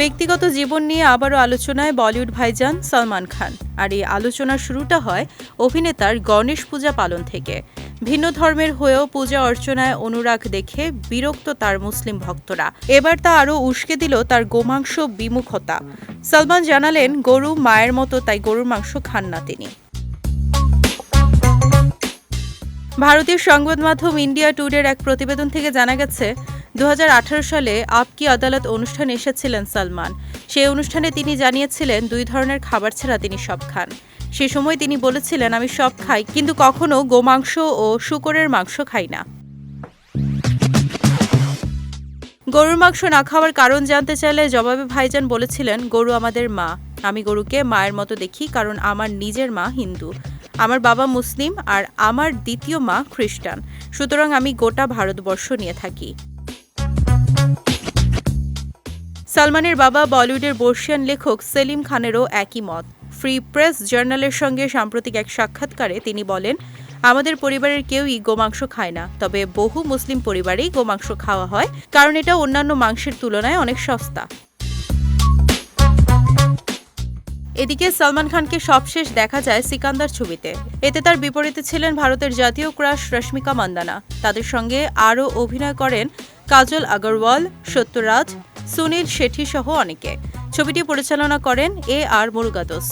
ব্যক্তিগত জীবন নিয়ে আবারও আলোচনায় বলিউড ভাইজান সলমান খান। আর এই আলোচনার শুরুটা হয় অভিনেতার গণেশ পূজা পালন থেকে। ভিন্ন ধর্মের হয়েও পূজা অর্চনায় অনুরাগ দেখে বিরক্ত তার মুসলিম ভক্তরা। এবার তা আরও উস্কে দিল তার গোমাংস বিমুখতা। সলমান জানালেন, গরু মায়ের মতো, তাই গরুর মাংস খান না তিনি। ভারতীয় সংবাদ মাধ্যম ইন্ডিয়া টুডের এক প্রতিবেদন থেকে জানা গেছে দু হাজার আঠারো সালে আপকি আদালত অনুষ্ঠানে এসেছিলেন সালমান। সেই অনুষ্ঠানে তিনি জানিয়েছিলেন, দুই ধরনের খাবার ছাড়া তিনি সব খান। সে সময় তিনি বলেছিলেন, আমি সব খাই, কিন্তু কখনো গোমাংস ও শুকরের মাংস খাই না। গরুর মাংস না খাওয়ার কারণ জানতে চাইলে জবাবে ভাইজান বলেছিলেন, গরু আমাদের মা। আমি গরুকে মায়ের মতো দেখি, কারণ আমার নিজের মা হিন্দু। আমার বাবা মুসলিম আর আমার দ্বিতীয় মা খ্রিস্টান। সুতরাং আমি গোটা ভারতবর্ষ নিয়ে থাকি। সালমানের বাবা বলিউডের বর্ষিয়ান লেখক সেলিম খানেরও একই মত। ফ্রি প্রেস জার্নালের সঙ্গে সাম্প্রতিক এক সাক্ষাৎকারে তিনি বলেন, আমাদের পরিবারের কেউই গোমাংস খায় না, তবে বহু মুসলিম পরিবারেই গোমাংস খাওয়া হয়, কারণ এটা অন্যান্য মাংসের তুলনায় অনেক সস্তা। এদিকে সালমান খানকে সবশেষ দেখা যায় সিকান্দার ছবিতে। এতে তার বিপরীতে ছিলেন ভারতের জাতীয় ক্রাশ রশ্মিকা মান্দানা। তাদের সঙ্গে আরও অভিনয় করেন কাজল আগরওয়াল, সত্যরাজ, সুনীল শেঠি সহ অনেকে। ছবিটি পরিচালনা করেন এ আর মুরুগাদোস।